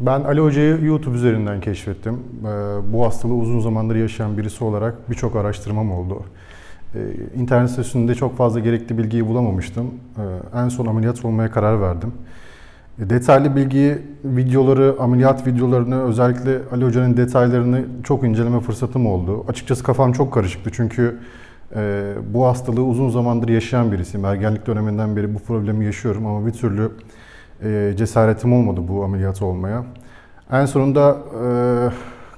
Ben Ali Hoca'yı YouTube üzerinden keşfettim. Ee, Bu hastalığı uzun zamandır yaşayan birisi olarak birçok araştırmam oldu. Ee, İnternet sitesinde çok fazla gerekli bilgiyi bulamamıştım. Ee, En son ameliyat olmaya karar verdim. Detaylı bilgiyi, videoları, ameliyat videolarını, özellikle Ali Hoca'nın detaylarını çok inceleme fırsatım oldu. Açıkçası kafam çok karışıktı çünkü e, bu hastalığı uzun zamandır yaşayan birisiyim. Ergenlik döneminden beri bu problemi yaşıyorum ama bir türlü e, cesaretim olmadı bu ameliyat olmaya. En sonunda e,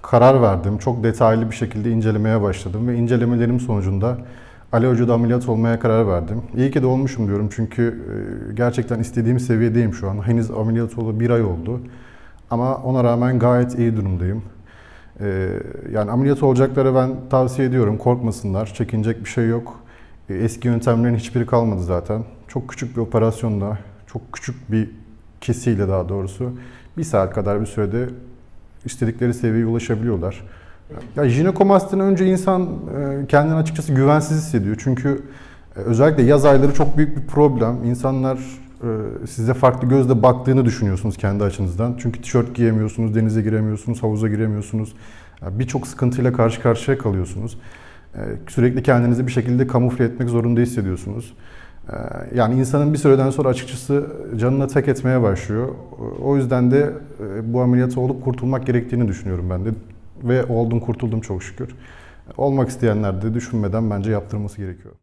karar verdim. Çok detaylı bir şekilde incelemeye başladım ve incelemelerim sonucunda Ali Hoca'da ameliyat olmaya karar verdim. İyi ki de olmuşum diyorum çünkü e, gerçekten istediğim seviyedeyim şu an. Henüz ameliyat olalı bir ay oldu. Ama ona rağmen gayet iyi durumdayım. E, Yani ameliyat olacaklara ben tavsiye ediyorum. Korkmasınlar. Çekinecek bir şey yok. E, Eski yöntemlerin hiçbiri kalmadı zaten. Çok küçük bir operasyonla, çok küçük bir kesiyle daha doğrusu bir saat kadar bir sürede istedikleri seviyeye ulaşabiliyorlar. Ya jinekomastiden önce insan e, kendini açıkçası güvensiz hissediyor. Çünkü e, özellikle yaz ayları çok büyük bir problem. İnsanlar e, size farklı gözle baktığını düşünüyorsunuz kendi açınızdan. Çünkü tişört giyemiyorsunuz, denize giremiyorsunuz, havuza giremiyorsunuz. Birçok sıkıntıyla karşı karşıya kalıyorsunuz. Sürekli kendinizi bir şekilde kamufle etmek zorunda hissediyorsunuz. E, Yani insanın bir süreden sonra açıkçası canına tek etmeye başlıyor. O yüzden de e, bu ameliyatı olup kurtulmak gerektiğini düşünüyorum ben de. Ve oldum kurtuldum çok şükür. Olmak isteyenler de düşünmeden bence yaptırması gerekiyor.